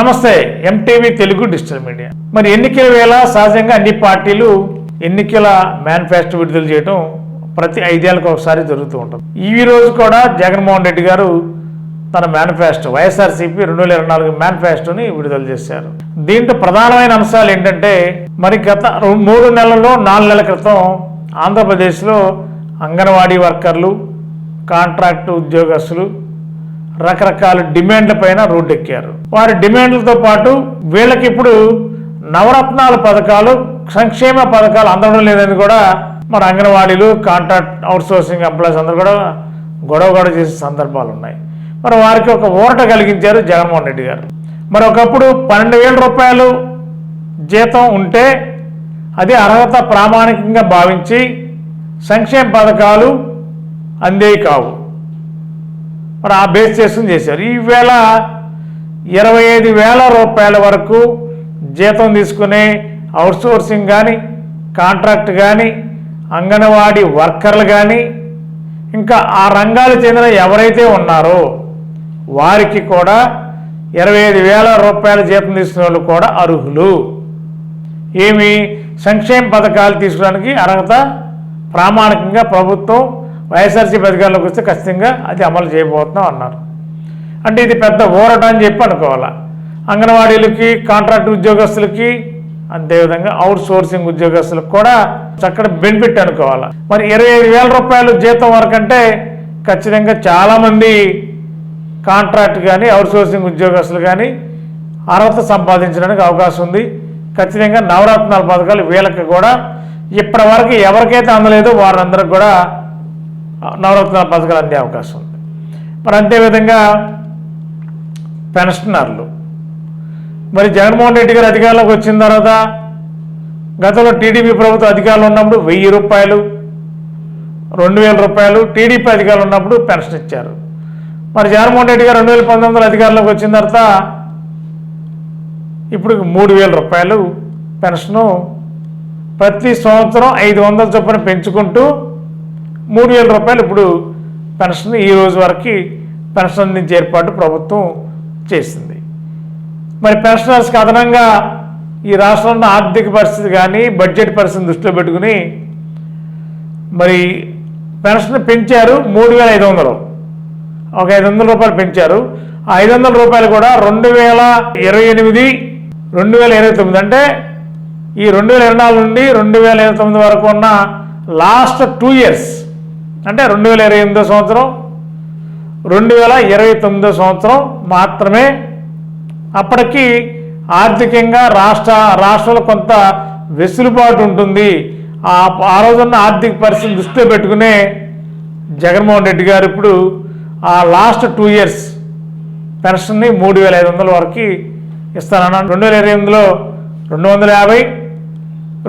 నమస్తే MTV Telugu digital media. మరి ఎన్నికల వేళ సహజంగా అన్ని పార్టీలు ఎన్నికల మేనిఫెస్టో విడుదల చేయడం ప్రతి ఐదేళ్ళకు ఒకసారి జరుగుతూ ఉంటుంది. ఈ రోజు కూడా జగన్మోహన్ రెడ్డి గారు తన మేనిఫెస్టో వైఎస్ఆర్సీపీ రెండు వేల ఇరవై నాలుగు మేనిఫెస్టోని విడుదల చేశారు. దీంట్లో ప్రధానమైన అంశాలు ఏంటంటే మరి గత రెండు- మూడు నెలల్లో నాలుగు నెలల క్రితం ఆంధ్రప్రదేశ్లో అంగన్వాడీ వర్కర్లు కాంట్రాక్టు ఉద్యోగస్తులు రకరకాల డిమాండ్ల పైన రోడ్డెక్కారు. వారి డిమాండ్లతో పాటు వీళ్ళకి ఇప్పుడు నవరత్నాల పథకాలు సంక్షేమ పథకాలు అందడం లేదని కూడా మరి అంగన్వాడీలు కాంట్రాక్ట్ అవుట్సోర్సింగ్ ఎంప్లాయీస్ అందరూ కూడా గొడవ గొడవ చేసే సందర్భాలు ఉన్నాయి. మరి వారికి ఒక ఊరట కలిగించారు జగన్మోహన్ రెడ్డి గారు. మరి ఒకప్పుడు పన్నెండు వేల రూపాయలు జీతం ఉంటే అది అర్హత ప్రామాణికంగా భావించి సంక్షేమ పథకాలు అందేవి కావు. మరి ఆ బేస్ చేసుకుని చేశారు. ఈవేళ ఇరవై ఐదు వేల రూపాయల వరకు జీతం తీసుకునే అవుట్సోర్సింగ్ కానీ కాంట్రాక్ట్ కానీ అంగన్వాడీ వర్కర్లు కానీ ఇంకా ఆ రంగాలు చెందిన ఎవరైతే ఉన్నారో వారికి కూడా ఇరవై ఐదు వేల రూపాయల జీతం తీసుకునే వాళ్ళు కూడా అర్హులు. ఏమి సంక్షేమ పథకాలు తీసుకోవడానికి అర్హత ప్రామాణికంగా ప్రభుత్వం వైఎస్ఆర్సీపీ అధికారంలోకి వస్తే ఖచ్చితంగా అది అమలు చేయబోతున్నాం అన్నారు. అంటే ఇది పెద్ద ఊరట అని చెప్పి అనుకోవాలా? అంగన్వాడీలకి కాంట్రాక్ట్ ఉద్యోగస్తులకి అదేవిధంగా అవుట్ సోర్సింగ్ ఉద్యోగస్తులకు కూడా చక్కటి బెనిఫిట్ అనుకోవాలా? మరి ఇరవై ఐదు వేల రూపాయలు జీతం వరకు అంటే ఖచ్చితంగా చాలామంది కాంట్రాక్ట్ కానీ అవుట్ సోర్సింగ్ ఉద్యోగస్తులు కానీ అర్హత సంపాదించడానికి అవకాశం ఉంది. ఖచ్చితంగా నవరత్నాల పథకాలు వీళ్ళకి కూడా ఇప్పటి వరకు ఎవరికైతే అందలేదో వారందరికి కూడా నవరత్నాల పథకాలు అందే అవకాశం ఉంది. మరి అంతేవిధంగా పెన్షనర్లు. మరి జగన్మోహన్ రెడ్డి గారు అధికారంలోకి వచ్చిన తర్వాత గతంలో టీడీపీ ప్రభుత్వం అధికారంలో ఉన్నప్పుడు వెయ్యి రూపాయలు రెండు వేల రూపాయలు టీడీపీ అధికారులు ఉన్నప్పుడు పెన్షన్ ఇచ్చారు. మరి జగన్మోహన్ రెడ్డి గారు రెండు వేల పంతొమ్మిదిలో అధికారంలోకి వచ్చిన తర్వాత ఇప్పుడు మూడు వేల రూపాయలు పెన్షను ప్రతి సంవత్సరం ఐదు వందల చొప్పున పెంచుకుంటూ మూడు వేల రూపాయలు ఇప్పుడు పెన్షన్ ఈ రోజు వరకు పెన్షన్ అందించే ఏర్పాటు ప్రభుత్వం చేసింది. మరి పెన్షనర్స్కి అదనంగా ఈ రాష్ట్రంలో ఆర్థిక పరిస్థితి కానీ బడ్జెట్ పరిస్థితిని దృష్టిలో పెట్టుకుని మరి పెన్షన్ పెంచారు మూడు వేల ఐదు వందలు. ఒక ఐదు వందల రూపాయలు పెంచారు. ఆ ఐదు వందల రూపాయలు కూడా రెండు వేల ఇరవై ఎనిమిది రెండు వేల ఇరవై తొమ్మిది. అంటే ఈ రెండు వేల ఇరవై నాలుగు నుండి రెండు వేల ఇరవై తొమ్మిది వరకు ఉన్న లాస్ట్ టూ ఇయర్స్ అంటే రెండు వేల ఇరవై ఎనిమిదో సంవత్సరం రెండు వేల ఇరవై తొమ్మిదో సంవత్సరం మాత్రమే. అప్పటికి ఆర్థికంగా రాష్ట్ర రాష్ట్రంలో కొంత వెసులుబాటు ఉంటుంది. ఆ ఆ రోజున్న ఆర్థిక పరిస్థితిని దృష్టిలో పెట్టుకునే జగన్మోహన్ రెడ్డి గారు ఇప్పుడు ఆ లాస్ట్ టూ ఇయర్స్ పెన్షన్ని మూడు వేల ఐదు వందల వరకు ఇస్తానన్నాను రెండు వేల ఇరవై ఎనిమిదిలో రెండు వందల యాభై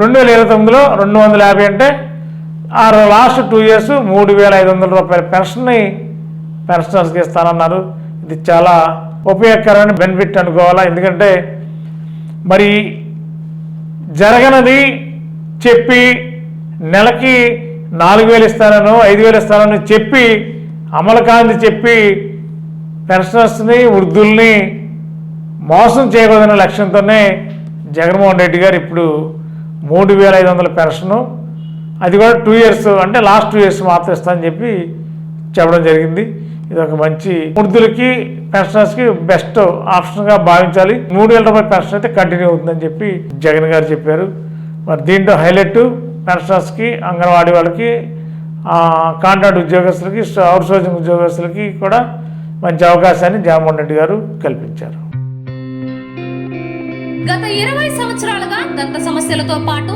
రెండు వేల ఇరవై తొమ్మిదిలో రెండు వందల యాభై అంటే ఆ లాస్ట్ టూ ఇయర్స్ మూడు వేల ఐదు వందల రూపాయల పెన్షన్ని పెన్షనర్స్కి ఇస్తానన్నారు. ఇది చాలా ఉపయోగకరమైన బెనిఫిట్ అనుకోవాలా? ఎందుకంటే మరి జరగనది చెప్పి నెలకి నాలుగు వేలు ఇస్తానను ఐదు వేలు ఇస్తానని చెప్పి అమలు కాంతి చెప్పి పెన్షనర్స్ని వృద్ధుల్ని మోసం చేయకూడదనే లక్ష్యంతోనే జగన్మోహన్ రెడ్డి గారు ఇప్పుడు మూడు వేల ఐదు వందల పెన్షను అది కూడా టూ ఇయర్స్ అంటే లాస్ట్ టూ ఇయర్స్ మాత్రం ఇస్తానని చెప్పి చెప్పడం జరిగింది. ఇది ఒక మంచి వృద్ధులకి పెన్షనర్స్కి బెస్ట్ ఆప్షన్గా భావించాలి. మూడు వేల రూపాయల పెన్షన్ అయితే కంటిన్యూ అవుతుందని చెప్పి జగన్ గారు చెప్పారు. మరి దీంట్లో హైలైట్ పెన్షనర్స్కి అంగన్వాడీ వాళ్ళకి కాంట్రాక్ట్ ఉద్యోగస్తులకి అవుట్ సోర్సింగ్ ఉద్యోగస్తులకి కూడా మంచి అవకాశాన్ని జగన్మోహన్ రెడ్డి గారు కల్పించారు. గత ఇరవై సంవత్సరాలుగా దంత సమస్యలతో పాటు